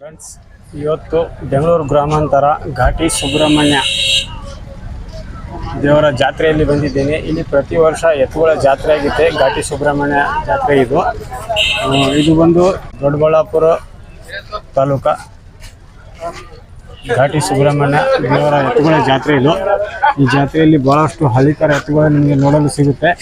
Friends ಇವತ್ತು ಬೆಂಗಳೂರು ಗ್ರಾಮಾಂತರ ಘಾಟಿ ಸುಬ್ರಹ್ಮಣ್ಯ ದೇವರ ಜಾತ್ರೆಯಲ್ಲಿ ಬಂದಿದ್ದೇನೆ. ಇಲ್ಲಿ ಪ್ರತಿ ವರ್ಷ ಎತ್ತುಗಳ ಜಾತ್ರೆ ಆಗಿದೆ ಘಾಟಿ ಸುಬ್ರಹ್ಮಣ್ಯ ಜಾತ್ರೆ ಇದು. ಇದು ಬಂದು ದೊಡ್ಡಬಳ್ಳಾಪುರ ತಾಲೂಕ ಘಾಟಿ ಸುಬ್ರಹ್ಮಣ್ಯ ದೇವರ ಎತ್ತುಗಳ ಜಾತ್ರೆ ಇದು. ಈ ಜಾತ್ರೆಯಲ್ಲಿ ಬಹಳಷ್ಟು ಹಳಿಕರ ಎತ್ತುಗಳು ನಿಮಗೆ ನೋಡಲು ಸಿಗುತ್ತೆ.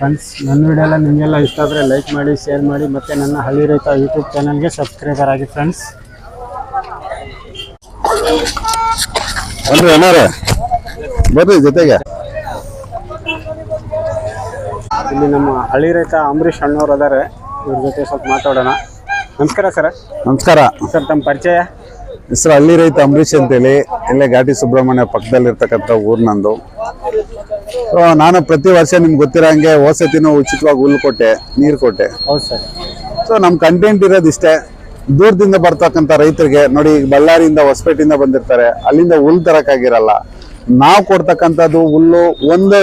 ಫ್ರೆಂಡ್ಸ್ ನನ್ನ ವಿಡಿಯೋ ಎಲ್ಲ ನಿಮಗೆಲ್ಲ ಇಷ್ಟ ಆದರೆ ಲೈಕ್ ಮಾಡಿ ಶೇರ್ ಮಾಡಿ ಮತ್ತು ನನ್ನ ಹಳ್ಳಿ ರೈತ ಯೂಟ್ಯೂಬ್ ಚಾನಲ್ಗೆ ಸಬ್ಸ್ಕ್ರೈಬರ್ ಆಗಿ ಫ್ರೆಂಡ್ಸ್ ಬನ್ರಿ ಏನಾರ ಬರ್ರಿ ಜೊತೆಗೆ. ಇಲ್ಲಿ ನಮ್ಮ ಹಳ್ಳಿ ರೈತ ಅಂಬರೀಷ್ ಅಣ್ಣವ್ರು ಅದಾರೆ. ಇವ್ರ ಜೊತೆ ಸ್ವಲ್ಪ ಮಾತಾಡೋಣ. ನಮಸ್ಕಾರ ಸರ್. ನಮಸ್ಕಾರ. ಸರ್ ತಮ್ಮ ಪರಿಚಯ? ಹೆಸರು ಹಳ್ಳಿ ರೈತ ಅಂಬರೀಷ್ ಅಂತೇಳಿ. ಇಲ್ಲೇ ಘಾಟಿ ಸುಬ್ರಹ್ಮಣ್ಯ ಪಕ್ಕದಲ್ಲಿರ್ತಕ್ಕಂಥ ಊರು ನಂದು. So, ನಾನು ಪ್ರತಿ ವರ್ಷ ನಿಮ್ಗೆ ಗೊತ್ತಿರೋ ಹೊಸತಿನೂ ಉಚಿತವಾಗಿ ಹುಲ್ಲು ಕೊಟ್ಟೆ ನೀರು ಕೊಟ್ಟೆ. ಹೌದು ಸರ್. ಸೊ ನಮ್ಮ ಕಂಟೆಂಟ್ ಇರೋದು ಇಷ್ಟೇ. ದೂರದಿಂದ ಬರ್ತಕ್ಕಂಥ ರೈತರಿಗೆ ನೋಡಿ ಈಗ ಬಳ್ಳಾರಿಯಿಂದ ಹೊಸಪೇಟೆಯಿಂದ ಬಂದಿರ್ತಾರೆ ಅಲ್ಲಿಂದ ಹುಲ್ಲು ತರಕಾಗಿರಲ್ಲ ನಾವು ಕೊಡ್ತಕ್ಕಂಥದ್ದು ಹುಲ್ಲು ಒಂದು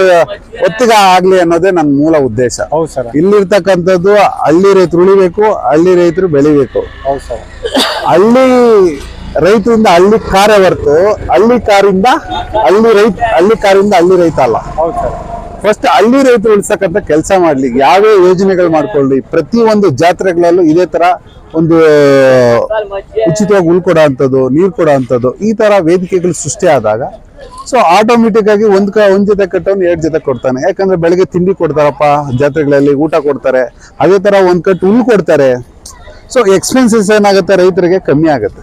ಹೊತ್ತಿಗೆ ಆಗ್ಲಿ ಅನ್ನೋದೇ ನನ್ನ ಮೂಲ ಉದ್ದೇಶ. ಹೌದು ಸರ್. ಇಲ್ಲಿರ್ತಕ್ಕಂಥದ್ದು ಹಳ್ಳಿ ರೈತರು ಉಳಿಬೇಕು ಹಳ್ಳಿ ರೈತರು ಬೆಳಿಬೇಕು. ಹೌದು ಸರ್. ಹಳ್ಳಿ ರೈತರಿಂದ ಹಳ್ಳಿ ಕಾರೇ ಹೊರತು, ಹಳ್ಳಿ ಕಾರಿಂದ ಹಳ್ಳಿ ರೈತ, ಹಳ್ಳಿ ಕಾರಿಂದ ಹಳ್ಳಿ ರೈತ ಅಲ್ಲ. ಫಸ್ಟ್ ಹಳ್ಳಿ ರೈತರು ಉಳಿಸತಕ್ಕಂಥ ಕೆಲಸ ಮಾಡ್ಲಿ ಯಾವ್ಯಾವ ಯೋಜನೆಗಳು ಮಾಡ್ಕೊಳ್ಳಿ? ಪ್ರತಿ ಒಂದು ಜಾತ್ರೆಗಳಲ್ಲೂ ಇದೇ ತರ ಒಂದು ಉಚಿತವಾಗಿ ಉಳ್ಕೊಡೋ ಅಂಥದ್ದು ನೀರು ಕೊಡೋ ಅಂಥದ್ದು ಈ ತರ ವೇದಿಕೆಗಳು ಸೃಷ್ಟಿ ಆದಾಗ ಸೊ ಆಟೋಮೆಟಿಕ್ ಆಗಿ ಒಂದ್ ಕ, ಒಂದ್ ಜೊತೆ ಕಟ್ಟವನು ಎರಡ್ ಜೊತೆ ಕೊಡ್ತಾನೆ. ಯಾಕಂದ್ರೆ ಬೆಳಗ್ಗೆ ತಿಂಡಿ ಕೊಡ್ತಾರಪ್ಪ, ಜಾತ್ರೆಗಳಲ್ಲಿ ಊಟ ಕೊಡ್ತಾರೆ. ಅದೇ ತರ ಒಂದ್ ಕಟ್ಟು ಹುಲ್ಲು ಕೊಡ್ತಾರೆ. ಸೊ ಎಕ್ಸ್ಪೆನ್ಸಸ್ ಏನಾಗುತ್ತೆ ರೈತರಿಗೆ? ಕಮ್ಮಿ ಆಗುತ್ತೆ.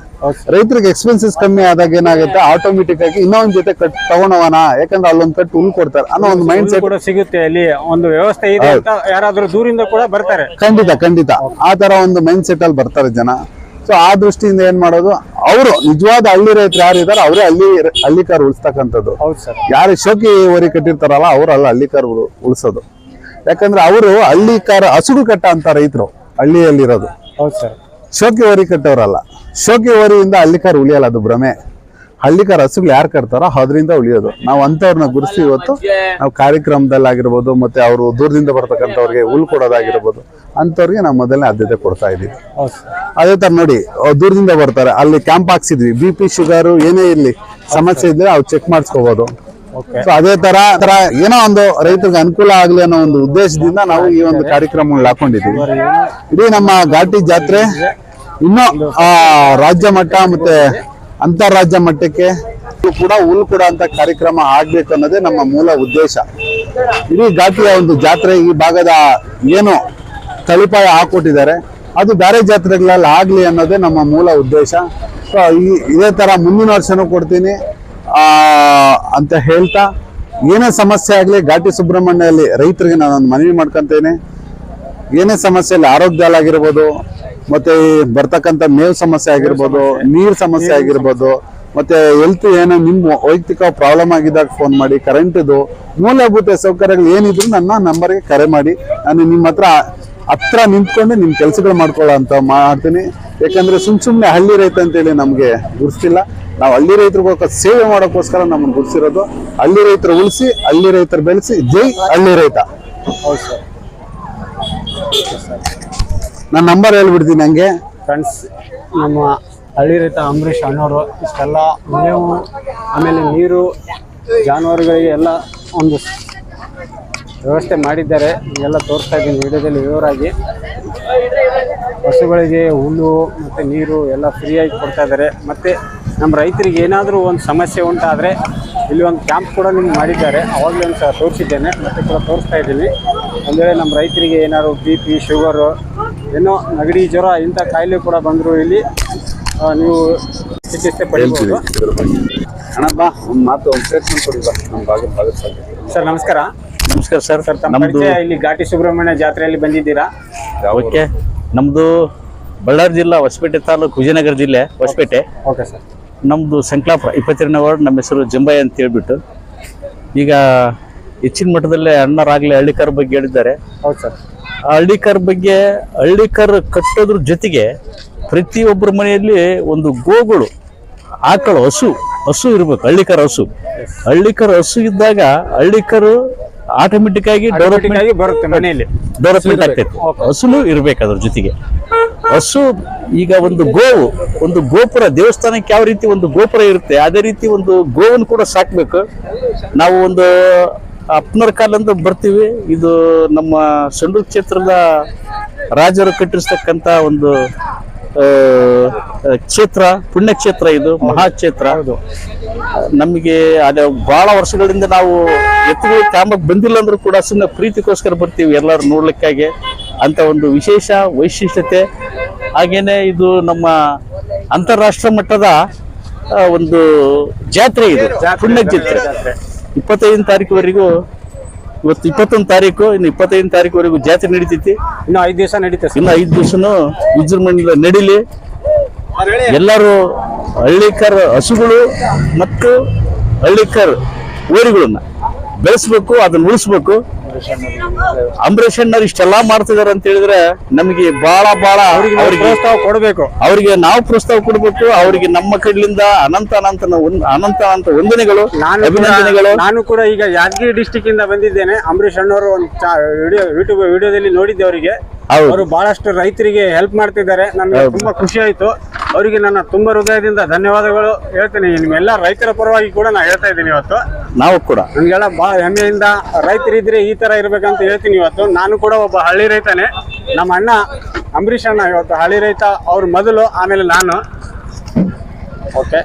ರೈತರಿಗೆ ಎಕ್ಸ್ಪೆನ್ಸಸ್ ಕಮ್ಮಿ ಆದಾಗ ಏನಾಗುತ್ತೆ? ಆಟೋಮೆಟಿಕ್ ಆಗಿ ಇನ್ನೊಂದ್ ಜೊತೆ ಕಟ್ ತಗೊಂಡವನ ಯಾಕಂದ್ರೆ ಅಲ್ಲೊಂದ್ ಕಟ್ ಹುಲ್ ಕೊಡ್ತಾರೆ. ಅನ್ನೋ ಒಂದು ಮೈಂಡ್ ಸೆಟ್ ಕೂಡ ಸಿಗುತ್ತೆ ಅಲ್ಲಿ. ಒಂದು ವ್ಯವಸ್ಥೆ ಇದೆ ಅಂತ ಯಾರಾದ್ರೂ ದೂರಿಂದ ಕೂಡ ಬರ್ತಾರೆ. ಖಂಡಿತ ಖಂಡಿತ. ಆ ತರ ಒಂದು ಮೈಂಡ್ ಸೆಟ್ ಅಲ್ಲಿ ಬರ್ತಾರೆ ಜನ. ಸೊ ಆ ದೃಷ್ಟಿಯಿಂದ ಏನ್ ಮಾಡೋದು? ಅವರು ನಿಜವಾದ ಹಳ್ಳಿ ರೈತರು ಯಾರಿದ್ದಾರೆ ಅವರೇ ಹಳ್ಳಿ ಹಳ್ಳಿಕಾರ್ ಉಳಿಸ್ತಕ್ಕಂಥದ್ದು. ಯಾರು ಶೋಕಿ ಹೊರಿ ಕಟ್ಟಿರ್ತಾರಲ್ಲ ಅವ್ರು ಅಲ್ಲ ಹಳ್ಳಿಕಾರ್ ಉಳು- ಉಳಿಸೋದು. ಯಾಕಂದ್ರೆ ಅವರು ಹಳ್ಳಿಕಾರ ಹಸುಡು ಕಟ್ಟ ಅಂತ ರೈತರು ಹಳ್ಳಿಯಲ್ಲಿರೋದು. ಹೌದು ಸರ್. ಶೋಕಿ ವರಿ ಕಟ್ಟೋರಲ್ಲ. ಶೋಕಿ ವರಿಯಿಂದ ಹಳ್ಳಿಕಾರ್ ಉಳಿಯಲ್ಲ ಅದು ಭ್ರಮೆ. ಹಳ್ಳಿಕಾರ್ ಹಸುಗಳು ಯಾರು ಕಟ್ತಾರೋ ಅದರಿಂದ ಉಳಿಯೋದು. ನಾವು ಅಂಥವ್ರನ್ನ ಗುರುಸಿ ಇವತ್ತು ನಾವು ಕಾರ್ಯಕ್ರಮದಲ್ಲಾಗಿರ್ಬೋದು ಮತ್ತೆ ಅವರು ದೂರದಿಂದ ಬರ್ತಕ್ಕಂಥವ್ರಿಗೆ ಹುಲ್ ಕೊಡೋದಾಗಿರ್ಬೋದು ಅಂಥವ್ರಿಗೆ ನಾವು ಮೊದಲನೇ ಆದ್ಯತೆ ಕೊಡ್ತಾ ಇದ್ದೀವಿ. ಅದೇ ಥರ ನೋಡಿ ದೂರದಿಂದ ಬರ್ತಾರೆ. ಅಲ್ಲಿ ಕ್ಯಾಂಪ್ ಹಾಕ್ಸಿದ್ವಿ. ಬಿ ಪಿ ಶುಗರು ಏನೇ ಇರಲಿ ಸಮಸ್ಯೆ ಇದ್ರೆ ಅವ್ರು ಚೆಕ್ ಮಾಡಿಸ್ಕೋಬೋದು. ಸೊ ಅದೇ ತರ ತರ ಏನೋ ಒಂದು ರೈತರಿಗೆ ಅನುಕೂಲ ಆಗಲಿ ಅನ್ನೋ ಒಂದು ಉದ್ದೇಶದಿಂದ ನಾವು ಈ ಒಂದು ಕಾರ್ಯಕ್ರಮಗಳನ್ನ ಹಾಕೊಂಡಿದ್ದೀವಿ. ಇಡೀ ನಮ್ಮ ಘಾಟಿ ಜಾತ್ರೆ ಇನ್ನು, ಆ, ರಾಜ್ಯ ಮಟ್ಟ ಮತ್ತೆ ಅಂತಾರಾಜ್ಯ ಮಟ್ಟಕ್ಕೆ ಕೂಡ ಉಲ್ ಕೂಡ ಅಂತ ಕಾರ್ಯಕ್ರಮ ಆಗ್ಬೇಕು ಅನ್ನೋದೇ ನಮ್ಮ ಮೂಲ ಉದ್ದೇಶ. ಇಡೀ ಘಾಟಿಯ ಒಂದು ಜಾತ್ರೆ ಈ ಭಾಗದ ಏನು ತಳಿಪಾಯ ಹಾಕೊಟ್ಟಿದ್ದಾರೆ. ಅದು ಬೇರೆ ಜಾತ್ರೆಗಳಲ್ಲಿ ಆಗ್ಲಿ ಅನ್ನೋದೇ ನಮ್ಮ ಮೂಲ ಉದ್ದೇಶ. ಸೊ ಈ, ಇದೇ ತರ ಮುಂದಿನ ವರ್ಷನೂ ಕೊಡ್ತೀನಿ. ಅಂತ ಹೇಳ್ತಾ, ಏನೇ ಸಮಸ್ಯೆ ಆಗಲಿ ಘಾಟಿ ಸುಬ್ರಹ್ಮಣ್ಯಲ್ಲಿ ರೈತರಿಗೆ ನಾನು ಮನವಿ ಮಾಡ್ಕೊಂತೇನೆ. ಏನೇ ಸಮಸ್ಯೆ ಆರೋಗ್ಯ ಆರೋಗ್ಯದಲ್ಲಾಗಿರ್ಬೋದು ಮತ್ತೆ ಈ ಮೇವ್ ಸಮಸ್ಯೆ ಆಗಿರ್ಬೋದು ನೀರ್ ಸಮಸ್ಯೆ ಆಗಿರ್ಬೋದು ಮತ್ತೆ ಹೆಲ್ತ್ ಏನೋ ನಿಮ್ಮ ವೈಯಕ್ತಿಕ ಪ್ರಾಬ್ಲಮ್ ಆಗಿದ್ದಾಗ ಫೋನ್ ಮಾಡಿ ಕರೆಂಟ್ ಇದು ಮೂಲಭೂತ ಸೌಕರ್ಯಗಳು ಏನಿದ್ರು ನನ್ನ ನಂಬರ್ಗೆ ಕರೆ ಮಾಡಿ. ನಾನು ನಿಮ್ಮ ಹತ್ರ ಹತ್ರ ನಿಂತ್ಕೊಂಡು ನಿಮ್ ಕೆಲಸಗಳು ಮಾಡ್ಕೊಳ್ಳೋ ಅಂತ ಮಾಡ್ತೀನಿ. ಯಾಕಂದ್ರೆ ಸುಮ್ ಸುಮ್ನೆ ಹಳ್ಳಿ ರೈತ ಅಂತೇಳಿ ನಮ್ಗೆ ಗುರ್ತಿಲ್ಲ. ನಾವು ಹಳ್ಳಿ ರೈತರಿಗೋಸ್ಕರ ಸೇವೆ ಮಾಡೋಕ್ಕೋಸ್ಕರ ನಮ್ಮನ್ನು ಗುರ್ಸಿರೋದು ಹಳ್ಳಿ ರೈತರು ಉಳಿಸಿ ಹಳ್ಳಿ ರೈತರು ಬೆಳೆಸಿ ಜೈ ಹಳ್ಳಿ ರೈತ. ಹೌದು ಸರ್. ನನ್ನ ನಂಬರ್ ಹೇಳ್ಬಿಡ್ತೀನಿ ಹಂಗೆ ಫ್ರೆಂಡ್ಸ್ ನಮ್ಮ ಹಳ್ಳಿ ರೈತ ಅಂಬರೀಷ್ ಅಣ್ಣವರು, ಇಷ್ಟೆಲ್ಲ ಮೇವು ಆಮೇಲೆ ನೀರು, ಜಾನುವಾರುಗಳಿಗೆ ಎಲ್ಲ ಒಂದು ವ್ಯವಸ್ಥೆ ಮಾಡಿದ್ದಾರೆ. ಎಲ್ಲ ತೋರಿಸ್ತಾ ಇದ್ದೀನಿ ವಿಡಿಯೋದಲ್ಲಿ ವಿವರಾಗಿ ಹಸುಗಳಿಗೆ ಹುಲ್ಲು ಮತ್ತು ನೀರು ಎಲ್ಲ ಫ್ರೀಯಾಗಿ ಕೊಡ್ತಾ ಇದ್ದಾರೆ. ಮತ್ತು ನಮ್ಮ ರೈತರಿಗೆ ಏನಾದರೂ ಒಂದು ಸಮಸ್ಯೆ ಉಂಟಾದರೆ ಇಲ್ಲಿ ಒಂದು ಕ್ಯಾಂಪ್ ಕೂಡ ನಿಮ್ಗೆ ಮಾಡಿದ್ದಾರೆ. ಅವಾಗಲೇ ಒಂದು ಸಹ ತೋರಿಸಿದ್ದೇನೆ, ಮತ್ತು ಕೂಡ ತೋರಿಸ್ತಾ ಇದ್ದೀನಿ. ಅಂದರೆ ನಮ್ಮ ರೈತರಿಗೆ ಏನಾದ್ರು ಬಿ ಪಿ ಶುಗರು ಏನೋ ನೆಗಡಿ ಜ್ವರ ಇಂಥ ಕಾಯಿಲೆ ಕೂಡ ಬಂದರೂ ಇಲ್ಲಿ. ನೀವು ಚಿಕಿತ್ಸೆ ಪಡೆಯಬಹುದು ಅಣ್ಣ ಬಾ. ಒಂದು ಮಾತು ಒಂದು ಸ್ಟೇಟ್ಮೆಂಟ್ ಕೊಡಿ ಬಾ. ನಮ್ಮ ಭಾಗದ ಭಾಗದ ಸರ್ ನಮಸ್ಕಾರ. ನಮಸ್ಕಾರ ಸರ್. ಸರ್ ತಮ್ಮ ಪರಿಚಯ ಇಲ್ಲಿ ಘಾಟಿ ಸುಬ್ರಹ್ಮಣ್ಯ ಜಾತ್ರೆಯಲ್ಲಿ ಬಂದಿದ್ದೀರಾ? ಓಕೆ ನಮ್ದು ಬಳ್ಳಾರಿ ಜಿಲ್ಲಾ ಹೊಸಪೇಟೆ ತಾಲೂಕು ವಿಜಯನಗರ ಜಿಲ್ಲೆ ಹೊಸಪೇಟೆ. Okay sir. ನಮ್ದು ಸಂಕಲಾಪುರ ಇಪ್ಪತ್ತೆರಡನೇ ವಾರ್ಡ್ ನಮ್ಮ ಹೆಸರು ಜಂಬಾಯಿ ಅಂತ ಹೇಳ್ಬಿಟ್ಟು. ಈಗ ಹೆಚ್ಚಿನ ಮಟ್ಟದಲ್ಲೇ ಅಣ್ಣರಾಗಲಿ ಹಳ್ಳಿಕಾರ ಬಗ್ಗೆ ಹೇಳಿದ್ದಾರೆ. ಹೌದು ಸರ್. ಹಳ್ಳಿಕಾರ ಬಗ್ಗೆ ಹಳ್ಳಿಕರ್ ಕಟ್ಟೋದ್ರ ಜೊತೆಗೆ ಪ್ರತಿಯೊಬ್ಬರ ಮನೆಯಲ್ಲಿ ಒಂದು ಗೋಗಳು ಆಕಳು ಹಸು ಹಸು ಇರ್ಬೇಕು ಹಳ್ಳಿಕರ ಹಸು. ಹಳ್ಳಿಕರ್ ಹಸು ಇದ್ದಾಗ ಹಳ್ಳಿಕರು ಆಟೋಮೆಟಿಕ್ ಆಗಿ ಡೆವಲಪ್ಮೆಂಟ್ ಬರುತ್ತೆ ಮನೆಯಲ್ಲಿ. ಡೆವಲಪ್ಮೆಂಟ್ ಆಗ್ತೈತೆ. ಹಸುನು ಇರ್ಬೇಕು ಅದ್ರ ಜೊತೆಗೆ. ಹಸು ಈಗ ಒಂದು ಗೋವು ಒಂದು ಗೋಪುರ ದೇವಸ್ಥಾನಕ್ಕೆ ಯಾವ ರೀತಿ ಒಂದು ಗೋಪುರ ಇರುತ್ತೆ ಅದೇ ರೀತಿ ಒಂದು ಗೋವನ್ನು ಕೂಡ ಸಾಕ್ಬೇಕು. ನಾವು ಒಂದು ಅಪ್ಪನವ್ರ ಕಾಲದಿಂದ ಬರ್ತೀವಿ. ಇದು ನಮ್ಮ ಸಂಡೂರು ಕ್ಷೇತ್ರದ ರಾಜರು ಕಟ್ಟಿಸ್ತಕ್ಕಂತ ಒಂದು ಕ್ಷೇತ್ರ, ಪುಣ್ಯಕ್ಷೇತ್ರ ಇದು, ಮಹಾಕ್ಷೇತ್ರ. ನಮಗೆ ಅದೇ ಬಹಳ ವರ್ಷಗಳಿಂದ ನಾವು ಎತ್ತುಗಳು ಕಾಮಕ್ಕೆ ಬಂದಿಲ್ಲ ಅಂದ್ರೂ ಕೂಡ ಸುಮ್ಮನೆ ಪ್ರೀತಿಗೋಸ್ಕರ ಬರ್ತೀವಿ ಎಲ್ಲರೂ ನೋಡ್ಲಿಕ್ಕಾಗಿ ಅಂತ ಒಂದು ವಿಶೇಷ ವೈಶಿಷ್ಟ್ಯತೆ. ಹಾಗೇನೆ ಇದು ನಮ್ಮ ಅಂತಾರಾಷ್ಟ್ರ ಮಟ್ಟದ ಒಂದು ಜಾತ್ರೆ ಇದು ಪುಣ್ಯ ಜಾತ್ರೆ ಇಪ್ಪತ್ತೈದನೇ ತಾರೀಕುವರೆಗೂ ಇವತ್ತು ಇಪ್ಪತ್ತೊಂದು ತಾರೀಕು ಇನ್ನು ಇಪ್ಪತ್ತೈದು ತಾರೀಕುವರೆಗೂ ಜಾತ್ರೆ ನಡೀತೈತಿ. ಇನ್ನು ಐದು ದಿವಸ ನಡೀತದೆ ಇನ್ನು ಐದು ದಿವಸನೂ ವಿಜೃಂಭಣೆಯಿಂದ ನಡೀಲಿ. ಎಲ್ಲರೂ ಹಳ್ಳಿಕರ್ ಹಸುಗಳು ಮತ್ತು ಹಳ್ಳಿಕರ್ ಓರಿಗಳನ್ನ ಬೆಳೆಸ್ಬೇಕು ಅದನ್ನು ಉಳಿಸ್ಬೇಕು. ಅಂಬರೀಷ್ ಅಣ್ಣವ್ರು ಇಷ್ಟೆಲ್ಲಾ ಮಾಡ್ತಿದಾರೆ ಅಂತ ಹೇಳಿದ್ರೆ ನಮಗೆ ಬಹಳ ಬಹಳ ಅವ್ರಿಗೆ ಪ್ರೋತ್ಸಾಹ ಕೊಡಬೇಕು. ಅವರಿಗೆ ನಾವು ಪ್ರೋತ್ಸಾಹ ಕೊಡ್ಬೇಕು ಅವರಿಗೆ ನಮ್ಮ ಕಡೆಯಿಂದ ಅನಂತ ಅನಂತ ಅನಂತ ಅನಂತ ವಂದನೆಗಳು ಅಭಿನಂದನೆಗಳು. ನಾನು ಕೂಡ ಈಗ ಯಾದಗಿರಿ ಡಿಸ್ಟಿಕ್ ಇಂದ ಬಂದಿದ್ದೇನೆ. ಅಂಬರೀಷ್ ಅಣ್ಣವರು ಒಂದು ವಿಡಿಯೋ ಯೂಟ್ಯೂಬ್ ವಿಡಿಯೋದಲ್ಲಿ ನೋಡಿದ್ದೆ ಅವರಿಗೆ. ಅವರು ಬಹಳಷ್ಟು ರೈತರಿಗೆ ಹೆಲ್ಪ್ ಮಾಡ್ತಿದ್ದಾರೆ. ನನಗೆ ತುಂಬಾ ಖುಷಿ ಆಯ್ತು. ಅವರಿಗೆ ನನ್ನ ತುಂಬಾ ಹೃದಯದಿಂದ ಧನ್ಯವಾದಗಳು ಹೇಳ್ತೀನಿ. ನಿಮ್ಮೆಲ್ಲ ರೈತರ ಪರವಾಗಿ ಕೂಡ ನಾನು ಹೇಳ್ತಾ ಇದ್ದೀನಿ ಇವತ್ತು. ನಾವು ಕೂಡ. ನನಗೆಲ್ಲ ಬಹಳ ಹೆಮ್ಮೆಯಿಂದ ರೈತರಿದ್ರೆ ಈ ತರ ಇರ್ಬೇಕಂತ ಹೇಳ್ತೀನಿ ಇವತ್ತು. ನಾನು ಕೂಡ ಒಬ್ಬ ಹಳ್ಳಿ ರೈತನೇ. ನಮ್ಮ ಅಣ್ಣ ಅಂಬರೀಷ್ ಅಣ್ಣ ಇವತ್ತು ಹಳ್ಳಿ ರೈತ. ಅವ್ರ ಮೊದಲು ಆಮೇಲೆ ನಾನು. ಓಕೆ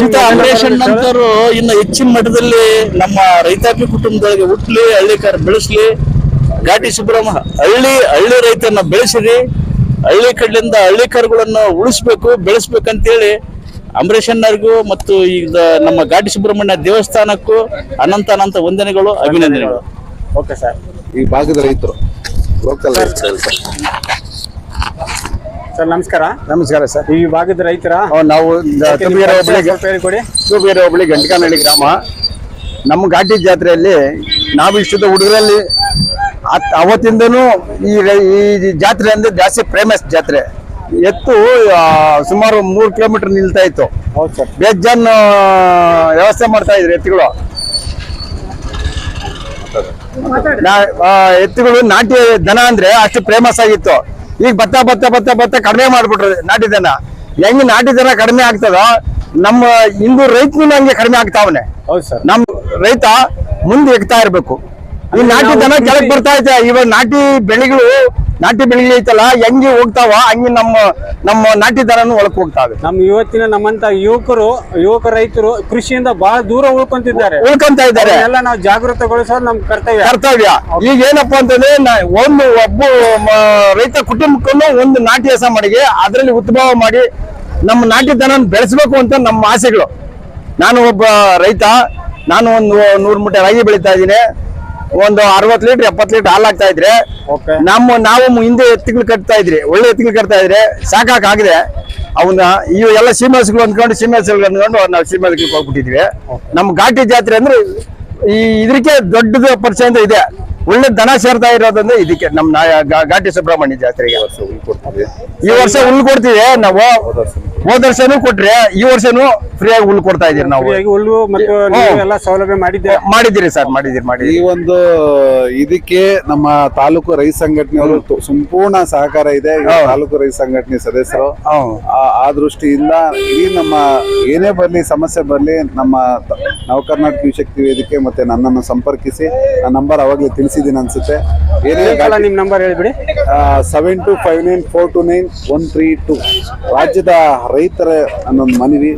ಇಂಥ ಅಂಬರೀಷ್ ಅಣ್ಣಂತರು ಇನ್ನು ಹೆಚ್ಚಿನ ಮಟ್ಟದಲ್ಲಿ ನಮ್ಮ ರೈತಾಪಿ ಕುಟುಂಬದೊಳಗೆ ಹುಟ್ಲಿ ಹಳ್ಳಿಕಾರ ಬೆಳೆಸ್ಲಿ. ಘಾಟಿ ಸುಬ್ರಹ್ಮ ಹಳ್ಳಿ ಹಳ್ಳಿ ರೈತನ ಬೆಳೆಸಿರಿ. ಹಳ್ಳಿ ಕಡ್ಲಿಂದ ಹಳ್ಳಿ ಕರುಗಳನ್ನು ಉಳಿಸ್ಬೇಕು ಬೆಳೆಸ್ಬೇಕಂತೇಳಿ ಅಂಬರೀಷ್ ಅಣ್ಣರಿಗೂ ಮತ್ತು ಈಗ ನಮ್ಮ ಘಾಟಿ ಸುಬ್ರಹ್ಮಣ್ಯ ದೇವಸ್ಥಾನಕ್ಕೂ ಅನಂತ ಅನಂತ ವಂದನೆಗಳು ಅಭಿನಂದನೆಗಳು. Okay sir. ಈ ಭಾಗದ ರೈತರು ಲೋಕಲ್ ಸರ್ ನಮಸ್ಕಾರ. ನಮಸ್ಕಾರ ಸರ್. ಈ ಭಾಗದ ರೈತರ ನಾವು ತುಮಗೆರೆ ಹೋಬಳಿ ಕೊಡಿ ಹೋಬಳಿ ಗಂಟಕಾನಹಳ್ಳಿ ಗ್ರಾಮ. ನಮ್ಮ ಘಾಟಿ ಜಾತ್ರೆಯಲ್ಲಿ ನಾವು ಇಷ್ಟದ ಹುಡುಗರಲ್ಲಿ ಅವತ್ತಿಂದನೂ ಈ ರೈ- ಈ ಜಾತ್ರೆ ಅಂದ್ರೆ ಜಾಸ್ತಿ ಫೇಮಸ್ ಜಾತ್ರೆ. ಎತ್ತು ಸುಮಾರು ಮೂರು ಕಿಲೋಮೀಟರ್ ನಿಲ್ತಾ ಇತ್ತು. ಹೌದು ಸರ್. ಬೇಜಾನ್ ವ್ಯವಸ್ಥೆ ಮಾಡ್ತಾ ಇದ್ರು ಎತ್ತುಗಳು. ನಾ- ಎತ್ತುಗಳು ನಾಟಿ ದನ ಅಂದ್ರೆ ಅಷ್ಟು ಫೇಮಸ್ ಆಗಿತ್ತು. ಈಗ ಬತ್ತ ಬತ್ತ ಬತ್ತ ಬತ್ತ ಕಡಿಮೆ ಮಾಡ್ಬಿಟ್ರು ನಾಟಿ ದನ. ಹೆಂಗ್ ನಾಟಿ ದನ ಕಡಿಮೆ ಆಗ್ತದೋ? ನಮ್ಮ ಹಿಂದೂ ರೈತನೂ ಹಂಗೆ ಕಡಿಮೆ ಆಗ್ತಾವನೆ. ಹೌದು ಸರ್. ನಮ್ ರೈತ ಮುಂದೆ ಎಗ್ತಾ ಇರ್ಬೇಕು. ಈ ನಾಟಿ ದನ ಕೆಳಗ್ ಬರ್ತಾ ಐತೆ ಇವಾಗ ನಾಟಿ ಬೆಳೆಗಳು ನಾಟಿ ಬೆಳೆಗಳು ಐತಲ್ಲ ಹೆಂಗೆ ಹೋಗ್ತಾವ ಹಂಗೆ ನಮ್ಮ ನಮ್ಮ ನಾಟಿ ದನನು ಒಳಕ್ ಹೋಗ್ತಾವೆ. ನಮ್ಮ ಇವತ್ತಿನ ನಮ್ಮಂತ ಯುವಕರು ಯುವಕ ರೈತರು ಕೃಷಿಯಿಂದ ಬಹಳ ದೂರ ಉಳ್ಕೊಂತಿದ್ದಾರೆ. ಉಳ್ಕೊಂತ ಇದ್ದಾರೆ. ಎಲ್ಲ ನಾವು ಜಾಗೃತಗೊಳಿಸೋದು ನಮ್ ಕರ್ತವ್ಯ. ಕರ್ತವ್ಯ. ಈಗ ಏನಪ್ಪಾ ಅಂತಂದ್ರೆ ಒಂದು ಒಬ್ಬ ರೈತ ಕುಟುಂಬಕ್ಕೂ ಒಂದು ನಾಟಿ ಹೆಸ ಮಾಡಿಗೆ ಅದರಲ್ಲಿ ಉದ್ಭವ ಮಾಡಿ ನಮ್ಮ ನಾಟಿ ದನ ಬೆಳೆಸಬೇಕು ಅಂತ ನಮ್ಮ ಆಸೆಗಳು. ನಾನು ಒಬ್ಬ ರೈತ ನಾನು ಒಂದು ನೂರು ಮೂಟೆ ರಾಗಿ ಬೆಳೀತಾ ಇದ್ದೀನಿ. ಒಂದು ಅರವತ್ತು ಲೀಟರ್ ಎಪ್ಪತ್ತು ಲೀಟರ್ ಹಾಲು ಆಗ್ತಾ ಇದ್ರೆ ಓಕೆ ನಮ್ಮ ನಾವು ಹಿಂದೆ ಎತ್ತಿಗಳು ಕಟ್ತಾ ಇದ್ರಿ ಒಳ್ಳೆ ಎತ್ತುಗಳು ಕಟ್ತಾ ಇದ್ರೆ ಸಾಕಾಕ್ ಆಗಿದೆ. ಅವನ್ನ ಇವು ಎಲ್ಲ ಸೀಮೆಸ್ಗಳು ಅಂದ್ಕೊಂಡು ಸೀಮೆಸ್ಗಳು ಅಂದ್ಕೊಂಡು ನಾವು ಸೀಮೆಸ್ಗಳಿಗೆ ಹೋಗ್ಬಿಟ್ಟಿದ್ವಿ. ನಮ್ಮ ಘಾಟಿ ಜಾತ್ರೆ ಅಂದ್ರೆ ಈ ಇದಕ್ಕೆ ದೊಡ್ಡದು ಪರಿಚಯ ಅಂತ ಇದೆ. ಒಳ್ಳೆ ದನ ಸೇರ್ತಾ ಇರೋದಂದ್ರೆ ಇದಕ್ಕೆ ನಮ್ಮ ಘಾಟಿ ಸುಬ್ರಹ್ಮಣ್ಯ ಜಾತ್ರೆಗೆ. ಈ ವರ್ಷ ಹುಲ್ ಕೊಡ್ತೀವಿ ನಾವು. ಹೋದ ವರ್ಷನೂ ಕೊಟ್ರೆ ಈ ವರ್ಷನೂ ಫ್ರೀಯಾಗಿ ಹುಲ್ ಕೊಡ್ತಾ ಇದೀವಿ ನಾವು. ಸೌಲಭ್ಯ ಮಾಡಿದ್ದೆ ಮಾಡಿದಿರಿ ಸರ್ ಮಾಡಿದಿರಿ ಮಾಡಿ ಈ ಒಂದು ಇದಕ್ಕೆ ನಮ್ಮ ತಾಲೂಕು ರೈತ ಸಂಘಟನೆಯವರು ತು- ಸಂಪೂರ್ಣ ಸಹಕಾರ ಇದೆ. ತಾಲೂಕು ರೈತ ಸಂಘಟನೆ ಸದಸ್ಯರು. ಆ- ಆ ದೃಷ್ಟಿಯಿಂದ ಈ ನಮ್ಮ ಏನೇ ಬರಲಿ ಸಮಸ್ಯೆ ಬರಲಿ ನಮ್ಮ ನವಕರ್ನಾಟಕ ಶಕ್ತಿ ವೇದಿಕೆ ಮತ್ತೆ ನನ್ನನ್ನು ಸಂಪರ್ಕಿಸಿ ಆ ನಂಬರ್ ಅವಾಗಲೇ ತಿಳಿಸಿದ್ದೀನಿ ಅನ್ಸುತ್ತೆ. ಏನೇ ಅಲ್ಲ ನಿಮ್ number ಹೇಳಿಬಿಡಿ. Seven two five nine four two nine one three two ರಾಜ್ಯದ ರೈತರ ಅನ್ನೊಂದು ಮನವಿ.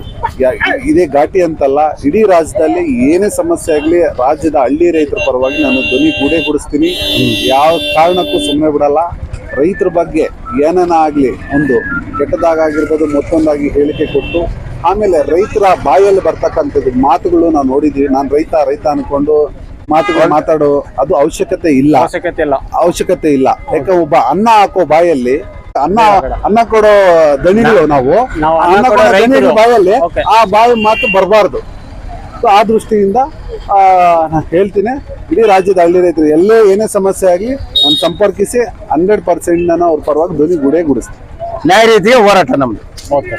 ಇದೇ ಘಾಟಿ ಅಂತಲ್ಲ ಇಡೀ ರಾಜ್ಯದಲ್ಲಿ ಏನೇ ಸಮಸ್ಯೆ ಆಗಲಿ ರಾಜ್ಯದ ಹಳ್ಳಿ ರೈತರ ಪರವಾಗಿ ನಾನು ಧ್ವನಿ ಕೂಡೇ ಗುಡಿಸ್ತೀನಿ. ಯಾವ ಕಾರಣಕ್ಕೂ ಸುಮ್ಮನೆ ಬಿಡಲ್ಲ. ರೈತರ ಬಗ್ಗೆ ಏನೇನ ಆಗಲಿ ಒಂದು ಕೆಟ್ಟದಾಗಿರ್ಬೋದು ಮತ್ತೊಂದಾಗಿ ಹೇಳಿಕೆ ಕೊಟ್ಟು ಆಮೇಲೆ ರೈತರ ಬಾಯಲ್ಲಿ ಬರ್ತಕ್ಕಂಥದ್ದು ಮಾತುಗಳು ನಾವು ನೋಡಿದ್ದೀವಿ ನಾನು ರೈತ ರೈತ ಅನ್ಕೊಂಡು ಮಾತುಗಳು ಮಾತಾಡೋ ಅದು ಅವಶ್ಯಕತೆ ಇಲ್ಲ. ಅವಶ್ಯಕತೆ ಇಲ್ಲ. ಅವಶ್ಯಕತೆ ಇಲ್ಲ. ಯಾಕೆ ಒಬ್ಬ ಅನ್ನ ಹಾಕೋ ಬಾಯಲ್ಲಿ ಅನ್ನ ಅನ್ನ ಕೊಡೋ ದಣಿಗಳು ನಾವು ನಾವು ಅನ್ನ ಕೊಡೋ ದಣಿಗಳ ಬಾಯಲ್ಲಿ ಆ ಬಾಯಿ ಮಾತು ಬರಬಾರ್ದು. ಸೊ ಆ ದೃಷ್ಟಿಯಿಂದ ಆ, ನಾನ್ ಹೇಳ್ತೀನಿ ಇಡೀ ರಾಜ್ಯದ ಹಳ್ಳಿ ರೈತರು ಎಲ್ಲೇ ಏನೇ ಸಮಸ್ಯೆ ಆಗಲಿ ನಾನು ಸಂಪರ್ಕಿಸಿ ಹಂಡ್ರೆಡ್ ಪರ್ಸೆಂಟ್ ನಾನು ಅವ್ರ ಪರವಾಗಿ ಧ್ವನಿ ಗುಡೇ ಗುಡಿಸ್ತೀನಿ. ನ್ಯಾಯ ರೀತಿಯ ಹೋರಾಟ ನಮ್ದು. ಓಕೆ.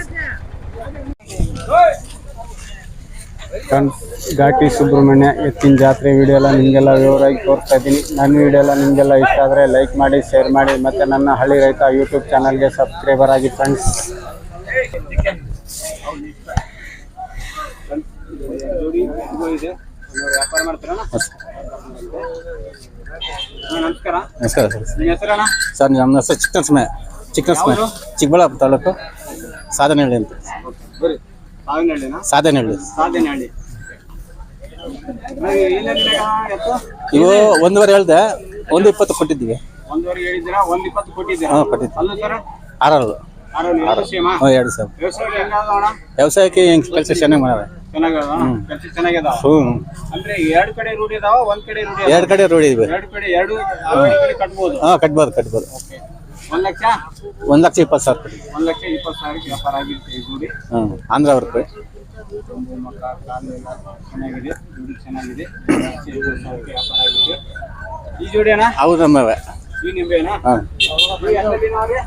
ಫ್ರೆಂಡ್ಸ್, ಘಾಟಿ ಸುಬ್ರಹ್ಮಣ್ಯ ಎತ್ತಿನ ಜಾತ್ರೆ ವಿಡಿಯೋ ಎಲ್ಲ ನಿಮಗೆಲ್ಲ ವಿವರವಾಗಿ ತೋರಿಸ್ತಾ ಇದ್ದೀನಿ. ನನ್ನ ವಿಡಿಯೋ ಎಲ್ಲ ನಿಮಗೆಲ್ಲ ಇಷ್ಟ ಆದರೆ ಲೈಕ್ ಮಾಡಿ ಶೇರ್ ಮಾಡಿ, ಮತ್ತು ನನ್ನ ಹಳ್ಳಿ ರೈತ ಯೂಟ್ಯೂಬ್ ಚಾನಲ್ಗೆ ಸಬ್ಸ್ಕ್ರೈಬರ್ ಆಗಿ ಫ್ರೆಂಡ್ಸ್ ನಮಸ್ಕಾರ. ಸರ್ ಸರ್ ನಮ್ಮ ಹೆಸರು ಚಿಕ್ಕನ ಸಮಯ ಚಿಕ್ಕನ ಸಮಯ ಚಿಕ್ಕಬಳ್ಳಾಪುರ ತಾಲೂಕು ಹೇಳಿ ಅಂತ. ಸಾಧನಹಳ್ಳಿ. ಸಾಧನಹಳ್ಳಿ. ಇವು ಒಂದೂವರೆ ಹೇಳ್ದೆ ಒಂದು ಇಪ್ಪತ್ತು ಕೊಟ್ಟಿದ್ದೀವಿ. ಒಂದೂವರೆ ಹೇಳಿದ್ದೀರಾ? ಒಂದ್ ಇಪ್ಪತ್ತು ಕೊಟ್ಟಿದ್ದೀರಾ? ಹಾಂ ಕೊಟ್ಟಿದ್ದೀವಿ. ಅಲ್ಲ ಸರ್? ಆರಲ್ಲು. ಎರಡು ಸಾವಿರ ವ್ಯವಸಾಯ ವ್ಯವಸಾಯಕ್ಕೆ ಹೆಂಗ್ ಕೆಲಸ ಚೆನ್ನಾಗಿ ಮಾಡ್ಯಾರ? ಎರಡು ಕಡೆ ರೂಢಿ ಇದಾವ ಕಡೆ ಕಡೆ ಕಡೆ ಕಡೆ ಕಡೆ ಕಟ್ಬೋದು? ಹಾಂ ಕಟ್ಬೋದು ಕಟ್ಬೋದು. ಒಂದ್ ಲಕ್ಷ? ಒಂದು ಲಕ್ಷ ಇಪ್ಪತ್ತು ಸಾವಿರ ರೂಪಾಯಿ ಒಂದ್ ಲಕ್ಷ ಇಪ್ಪತ್ತು ಸಾವಿರ ವ್ಯಾಪಾರ ಆಗಿರುತ್ತೆ ಈ ಜೋಡಿ ಹ್ಞೂ ಆಂಧ್ರ ಅವ್ರ ರೂಪಾಯಿ ಒಂದು ಮಕ್ಕ ಕಾಲು ಎಲ್ಲ ಚೆನ್ನಾಗಿದೆ ಜೋಡಿ ಚೆನ್ನಾಗಿದೆ. ಒಂದ್ ಲಕ್ಷ ಇಪ್ಪತ್ತು ಸಾವಿರಕ್ಕೆ ವ್ಯಾಪಾರ ಆಗಿದೆ ಈ ಜೋಡಿ ಅಣ್ಣ? ಅವು ನಮ್ಮವೆ. ಈ ನಿಂಬೆನಾ? ಹಾಂ. ಇವು ಎಷ್ಟು ದಿನ ಅವ್ರಿ?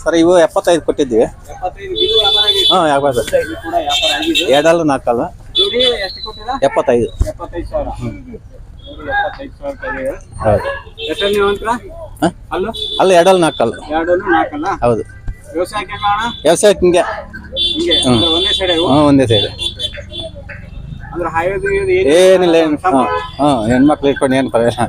ಸರ್ ಇವು ಎಪ್ಪತ್ತೈದು ಕೊಟ್ಟಿದ್ದೀವಿ. ಎಪ್ಪತ್ತೈದು ಇದು ವ್ಯಾಪಾರ ಆಗಿದೆ ಹಾಂ ಯಾವಾಗ ಇದು ಕೂಡ ವ್ಯಾಪಾರ ಆಗಿದೆ ಎರಡಲ್ಲ ನಾಲ್ಕಲ್ಲ? ಜೋಡಿ ಎಷ್ಟು ಕೊಟ್ಟಿಲ್ಲ ಎಪ್ಪತ್ತೈದು. ಎಪ್ಪತ್ತೈದು ಸಾವಿರ. ಅಲ್ಲ? ಎರಡಲ್ಲ ನಾಲ್ಕಲ್ಲ. ಹೌದು. ವ್ಯವಸಾಯಕ್ಕೆ ಹಿಂಗೆ ಒಂದೇ ಸೈಡ್ ಏನಿಲ್ಲ ಏನು ಹಾಂ ಹೆಣ್ಮಕ್ಳು ಇಟ್ಕೊಂಡು ಏನು ಪರವಾಗಿಲ್ಲ